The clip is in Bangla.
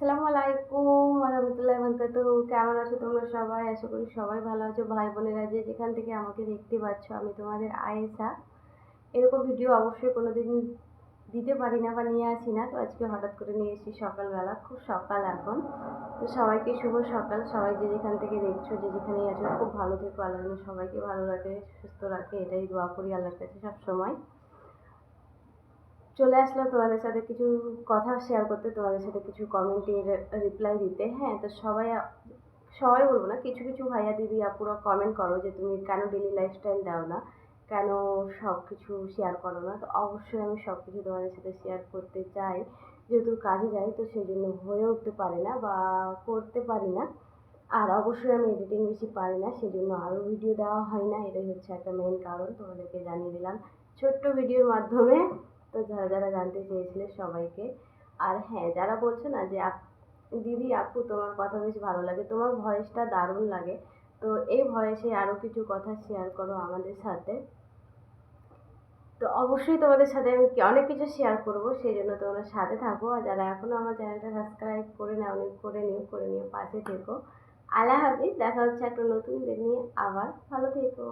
আসসালামু আলাইকুম রহমতুল্লাহ বরকাত কেমন আছো তোমরা সবাই? আশা করি সবাই ভালো আছো। ভাই বোনেরা যে যেখান থেকে আমাকে দেখতে পাচ্ছ, আমি তোমাদের আয়েশা। এরকম ভিডিও অবশ্যই কোনো দিন দিতে পারি না বা নিয়ে আসি না। তো আজকে হঠাৎ করে নিয়ে এসেছি সকালবেলা, খুব সকাল এখন। তো সবাইকে শুভ সকাল। সবাই যে যেখান থেকে দেখছ, যে যেখানেই আছো, খুব ভালো থেকো। আল্লাহ সবাইকে ভালো রাখে, সুস্থ রাখে। এটাই দোয়া করি আল্লাহর কাছে সবসময়। চলে আসলো তোমাদের সাথে কিছু কথা শেয়ার করতে, তোমাদের সাথে কিছু কমেন্টের রিপ্লাই দিতে। হ্যাঁ তো সবাই সবাই বলব না, কিছু কিছু ভাইয়া দিদি আপুরা কমেন্ট করো যে তুমি কেন ডেলি লাইফস্টাইল দাও না, কেন সব কিছু শেয়ার করো না। তো অবশ্যই আমি সব কিছু তোমাদের সাথে শেয়ার করতে চাই। যেহেতু কাজে যাই, তো সেই জন্য হয়ে উঠতে পারে না বা করতে পারি না। আর অবশ্যই আমি এডিটিং বেশি পারি না সেই জন্য আরও ভিডিও দেওয়া হয় না। এটাই হচ্ছে একটা মেন কারণ, তোমাদেরকে জানিয়ে দিলাম। ছোট্ট ভিডিওর মাধ্যমে তো যারা যারা জানতে চেয়েছিলে সবাইকে। আর হ্যাঁ যারা বলছো না যে দিদি, আপু, তোমার কথা বেশ ভালো লাগে, তোমার ভয়েসটা দারুণ লাগে। তো এই ভয়েসে আরও কিছু কথা শেয়ার করো আমাদের সাথে। তো অবশ্যই তোমাদের সাথে আমি অনেক কিছু শেয়ার করব, সেই জন্য তোমরা সাথে থাকো। আর যারা এখনও আমার চ্যানেলটা সাবস্ক্রাইব করে নাও করে নিও করে নিও, পাশে থেকো। আল্লাহ হাফিজ, দেখা হচ্ছে একটা নতুন নিয়ে। আবার ভালো থেকো।